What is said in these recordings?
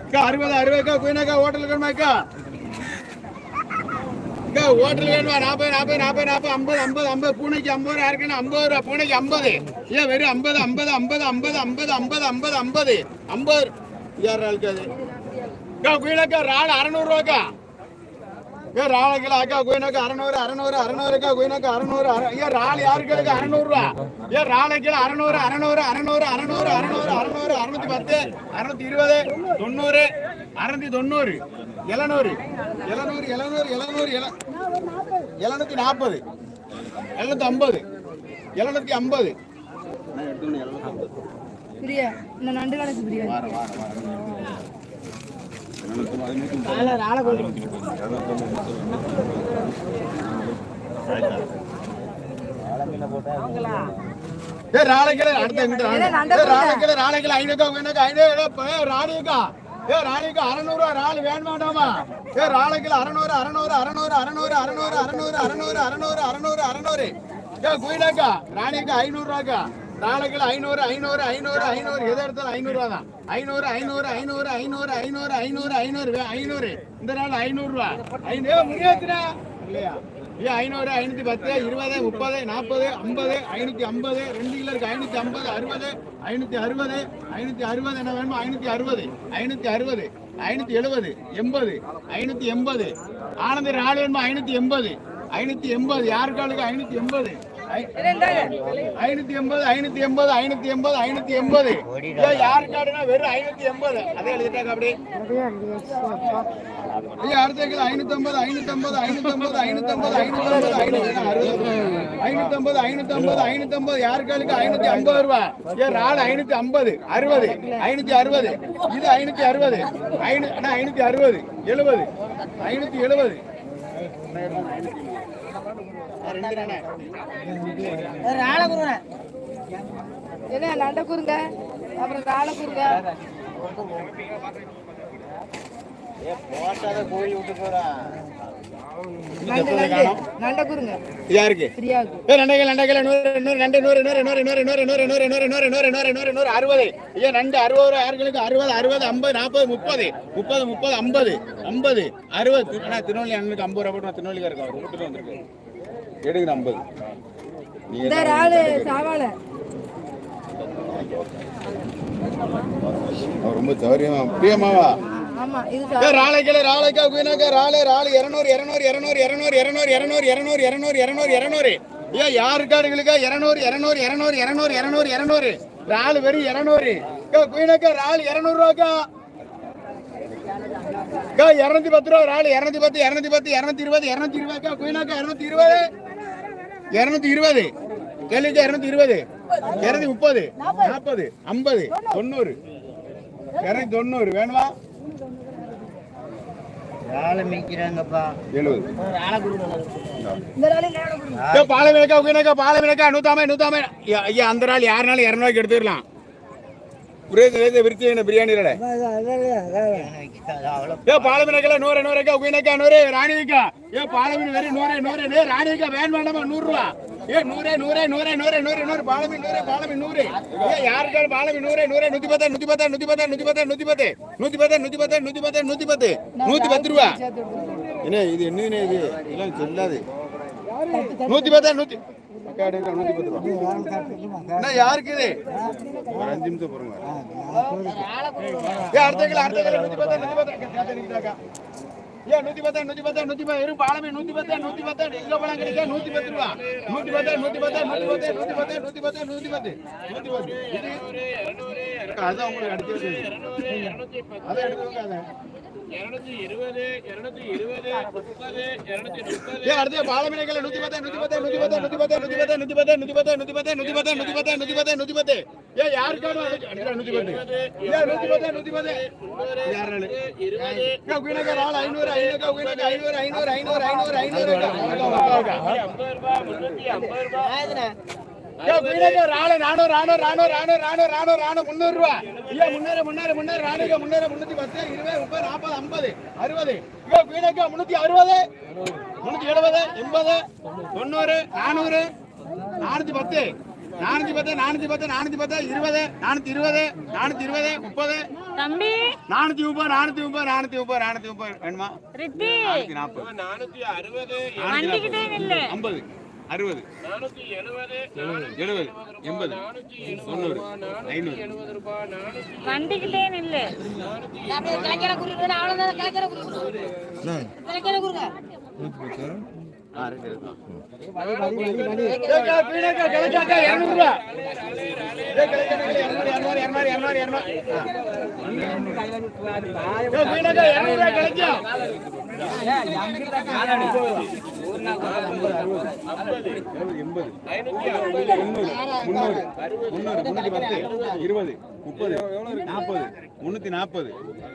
அக்கா அறுபது அறுபதுக்கா குயினாக்கா ஹோட்டல் வேணுமாக்கா அக்கா? ஹோட்டல் வேணுமா? நாற்பது நாற்பது நாற்பது நாற்பது ஐம்பது ஐம்பது ஐம்பது பூனைக்கு ஐம்பது ரூபா இருக்குன்னு ஐம்பது ரூபா பூனைக்கு ஐம்பது. ஏன் வெறும் ஐம்பது ஐம்பது ஐம்பது ஐம்பது ஐம்பது ஐம்பது ஐம்பது ஐம்பது. ஐம்பது. யார் ஆளுக்கு அது? அக்கா குயினாக்கா ராடு அறநூறுவாக்கா ஏ ராளைக்கில் அக்கா குயினாக்கா அறநூறு அறநூறு அறநூறுக்கா குயினாக்கா அறநூறு அற ஏ ராள் யாருக்கு அறநூறுவா ஏ ராளைக்கில் அறநூறு அறநூறு அறநூறு அறநூறு அறநூறு அறநூறு அறுநூத்தி பத்து அறுநூத்தி இருபது தொண்ணூறு அறுநூத்தி தொண்ணூறு எழுநூறு எழுநூறு எழுநூறு எழுநூறு எழு- எழுநூத்தி நாற்பது எழுநூத்தி ஐம்பது எழுநூத்தி ஐம்பது. பிரியா இந்த நண்டு கணக்கு பிரியா. ராணிக்கா ஏ ராணிக்கா அறநூறுவா ராள் வேணும் வேண்டாமா ஏ அறநூறு அறநூறு அறநூறு அறநூறு அறநூறு அறநூறு அறநூறு அறநூறு அறநூறு அறநூறு ஏ குயினாக்கா ராணிக்கா ஐநூறுரூவாக்கா நாளைக்கு ஐநூறு ஐநூறு ஐநூறு ஐநூறு. எதை எடுத்தாலும் ஐநூறுரூவா தான். ஐநூறு ஐநூறு ஐநூறு ஐநூறு ஐநூறு ஐநூறு ஐநூறு ஐநூறு. இந்த நாள் ஐநூறுரூவா ஐநூறு. முடியாதுடா இல்லையா? ஐயா ஐநூறு ஐநூற்றி பத்து இருபது முப்பது நாற்பது ஐம்பது ஐநூற்றி ஐம்பது. ரெண்டு கிலோ ஐநூத்தி ஐநூற்றி ஐம்பது அறுபது ஐநூற்றி அறுபது ஐநூற்றி அறுபது என்ன வேணுமோ ஐநூற்றி அறுபது ஐநூற்றி அறுபது ஐநூற்றி எழுபது எண்பது ஐநூற்றி எண்பது. ஆனந்த ராள் வேணுமா ஐநூற்றி எண்பது. ஐநூற்றி எண்பது. யாருக்காளுக்கு ஐநூற்றி எண்பது. ஐநூத்தி எண்பது ஐநூத்தி எண்பது ஐநூத்தி எண்பது ஐநூத்தி எண்பது யாரு காடுனா வெறும் ஐநூத்தி எண்பது அதே எழுதிட்டாங்க அப்படி ஐயா அடுத்த கிலோ ஐநூத்தி ஐம்பது ஐநூத்தி ஐம்பது ஐநூத்தி ஐம்பது ஐநூத்தி ஐம்பது ஐநூத்தி ஐம்பது ஐநூத்தி ஐம்பது ஐநூத்தி ஐம்பது ஐநூத்தி ஐம்பது யாருக்காளுக்கு ஐநூத்தி ஐம்பது ரூபா ஏன் ராடு ஐநூத்தி ஐம்பது அறுபது ஐநூத்தி அறுபது இது ஐநூத்தி அறுபது ஐநூ ஐநூத்தி அறுபது எழுபது ஐநூத்தி எழுபது ராளகுருண்ணே என்ன குருங்க அப்புறம் ராளகுருங்க யாருக்கு ஏ நண்டைகள் நண்டைகள் நூறு நண்டு நூறு நூறு நூறு நூறு நூறு நூறு நூறு நூறு நூறு நூறு நூறு நூறு நூறு அறுபது ஐயா நண்டு அறுபது ரூபா யாருங்களுக்கு அறுபது அறுபது ஐம்பது நாற்பது முப்பது முப்பது முப்பது ஐம்பது ஐம்பது அறுபது ஆனால் திருநெல்வேலி அண்ணனுக்கு ஐம்பது ரூபா போட்டு நான் திருநெல்வேலிக்கு இருக்கேன் அவர் வந்திருக்கு ஐம்பது அவர் ரொம்ப சௌரியமா பிரியமாவா ராளைக்கல ராளைக்கா குயினாக்கா ராளை ராளு இரநூறு இரநூறு இரநூறு இரநூறு இரநூறு இரநூறு இரநூறு இரநூறு இரநூறு இரநூறு ஏ யாருக்காடுங்களுக்கா இரநூறு இரநூறு இரநூறு இரநூறு இரநூறு இரநூறு ராளு வெறும் இரநூறு குயினாக்கா ராளு இரநூறுவாக்கா இரநூத்தி பத்து ரூபா ராளு இரநூத்தி பத்து இரநூத்தி பத்து இரநூத்தி இருபது இரநூத்தி இருபதுக்கா குயினாக்கா இரநூத்தி இருபது இரநூத்தி இருபது கேள்விக்கா இரநூத்தி இருபது இரநூத்தி முப்பது நாற்பது ஐம்பது தொண்ணூறு இரநூத்தி தொண்ணூறு வேணுமா காலை மேய்க்கிறாங்கப்பா எழுபது பாலை ஐயா அந்த நாள் யாருனாலும் இரநூறுவாய்க்கு எடுத்துடலாம் பிரியாணி பாலமீனக்கா நூறு நூறுக்கா உயினக்கா நூறு ராணிக்கா ஏ பாலமீன் வெறும் நூறு நூறு ராணிக்கா வேன் வேண்டாமா நூறுரூவா ஏ நூறே நூறே நூறே நூறே நூறு நூறு. பாலமி மீன் நூறு பாலை நூறு. ஏ யாருக்காலும் பாலமி மீன் நூறு நூறு நூத்தி பத்து நூத்தி பத்து நூத்தி பத்து நூத்தி பத்து நூத்தி பத்து நூத்தி பத்து நூத்தி பத்து நூத்தி பத்து நூத்தி பத்து நூத்தி பத்து ரூபா. என்ன இது என்ன இது? எல்லாம் சொல்லாது. நூத்தி பத்தா நூத்தி யாருக்கு இது? அஞ்சு நிமிஷம் போறோங்க. அடுத்த அடுத்த நூத்தி பத்தா நூத்தி பத்தா சேர்த்து நிக்குதாக்கா. ஏ நூத்தி பத்தா நூத்தி பத்தா நூத்தி பத்தா இரு பாலமே நூத்தி பத்தா நூத்தி பத்தா இங்க பழம் கிடைக்கா நூத்தி பத்து ரூபா நூத்தி பத்தா நூத்தி பத்தா நூத்தி பத்தா நூத்தி பத்தா நூத்தி பத்தா நூத்தி பத்து நூத்தி பத்து இது அக்கா, அதான் உங்களுக்கு அடிச்சு வச்சது. அதை ஐநூறு ஐநூறு ஐநூறு ஐநூறு ஐநூறு ராணு ராணு ராணு ராணு ராணு ராணு ராணு ராணு முந்நூறு ரூபா. ஐயா முன்னேற முன்னேற முன்னேற ராணுக்கா முன்னேற முன்னூத்தி பத்து இருபது முப்பது நாற்பது ஐம்பது அறுபது. ஐயா முன்னூத்தி அறுபது. முன்னூத்தி எழுபது எண்பது தொண்ணூறு நானூறு நானூத்தி பத்து. நானூத்தி பத்து நானூத்தி பத்து நானூத்தி பத்து இருபது நானூத்தி இருபது நானூத்தி இருபது முப்பது. தம்பி. நானூத்தி முப்பது நானூத்தி முப்பது நானூத்தி முப்பது நானூத்தி முப்பது வேணுமா? நானூத்தி நாற்பது. நானூத்தி அறுபது ஐம்பது. அறுபது. எழுபது எண்பது. தொண்ணூறு. ஐநூறு. வண்டிக்கிட்டே நில்லு. கிழக்கிற குறுக்கு அவ்வளோதான் இருபது முப்பது நாற்பது முன்னூத்தி நாற்பது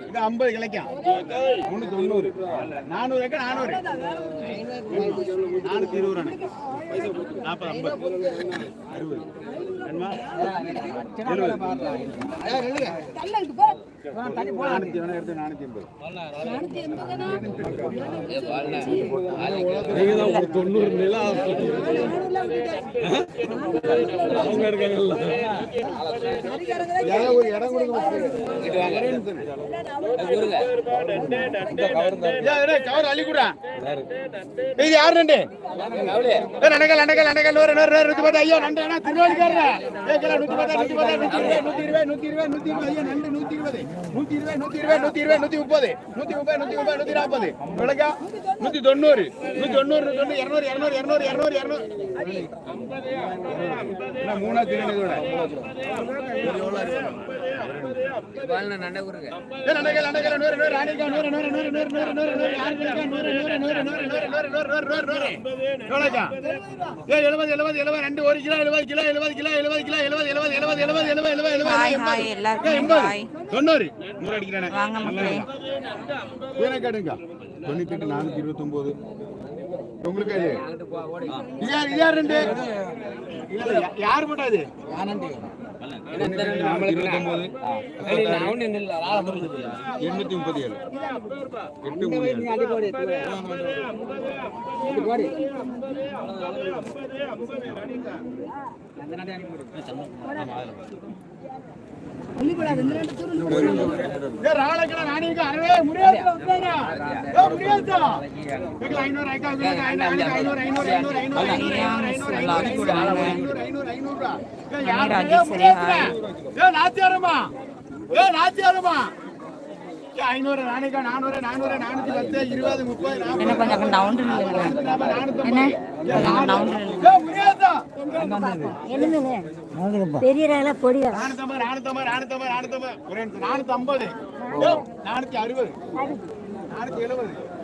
இது ஐம்பது கிடைக்கும் முன்னூத்தி தொண்ணூறு நானூறு ஏக்கர் நானூறு நானூத்தி இருபது ரூபா நாற்பது ஐம்பது அறுபது வேணுமா? எழுபது நானூத்தி வேணா ஒரு இடம் கவர் அள்ளி இது யார் நண்டு நூறு நூறு நூறு நூத்தி பத்து நண்டு திருவாளிக்காரா நூத்தி நூத்தி நூத்தி இருபது நூத்தி இருபது நூத்தி இருபது நூத்தி இருபது நண்டு நூத்தி இருபது நூத்தி நூத்தி இருபது நூத்தி இருபது முப்பது நூத்தி முப்பது நூத்தி முப்பது நூத்தி நாற்பது நூத்தி தொண்ணூறு நூத்தி தொண்ணூறு நூத்தி இரநூறு இரநூறு இரநூறு இரநூறு இரநூறு மூணா திருநூறு தொண்ணூறு வாங்க மக்களே. கேடுங்க தொண்ணூத்தி எட்டு நானூத்தி இருபத்தி ஒன்பது உங்களுக்கு இது இது யார் இது யார் ரெண்டு யார் போட்டா இது எண்ணூத்தி முப்பத்தி ஏழு எட்டு மூணு ஐநூறு, நானூறு, நானூறு, நானூத்தி பத்து, இருபது, முப்பது, என்ன கொஞ்சம் என்ன? பெரிய பொடி நானூத்தி ஐம்பது நானூத்தி அறுபது. நானூத்தி எழுபது.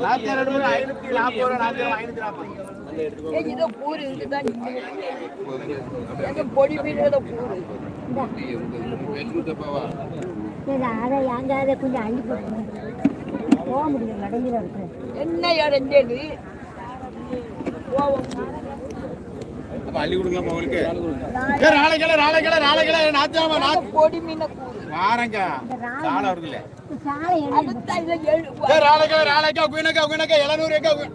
ஐநூத்தி நாற்பது ரூபா நாற்பது ஐநூத்தி கொஞ்சம் அள்ளி போட்டு போக முடியும் இடையில இருக்கு என்ன இடைஞ்சது போவோம் அள்ளி கொடுங்க உங்களுக்கு நாளைக்கு நாளைக்கு நாளைக்கு நாத்து வாரங்க சாலை இருக்குல்ல ராளைக்கிழ ராளைக்கா குயினக்கா குயினக்கா எழுநூறு ஏக்கா கு-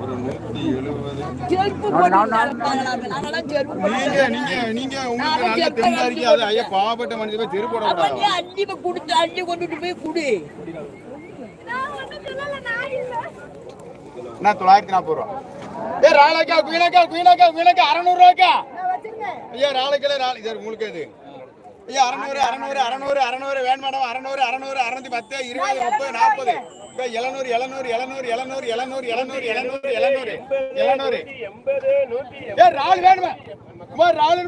ஒரு நூத்தி எழுபது செருப்பு போட்டு நடப்பாங்களா? நாங்கெல்லாம் செருப்பு போட்டு நீங்க நீங்க நீங்க உங்களுக்கு நல்ல தெம்பா ஐயா பாவப்பட்ட மனுஷன் போய் தெரு போட கூடாது அள்ளி போய் கொடுத்து அள்ளி கொண்டுட்டு போய் குடு. என்ன தொள்ளாயிரத்தி நாற்பது ரூபா? ஏ ராளைக்கா குயினக்கா குயினக்கா குயினக்கா அறநூறு ரூபாய்க்கா? ஐயா ராளைக்கிழ ராளை இது உங்களுக்கு இது ஐயா அறநூறு அறநூறு அறநூறு அறநூறு வேணும் மேடம் அறநூறு அறநூறு அறநூத்தி பத்து இருபது முப்பது நாற்பது. எழுநூறு எழுநூறு எழுநூறு எழுநூறு எழுநூறு எழுநூறு எழுநூறு எழுநூறு எழுநூறு. ஏ வேணுமே. குமார் ராள்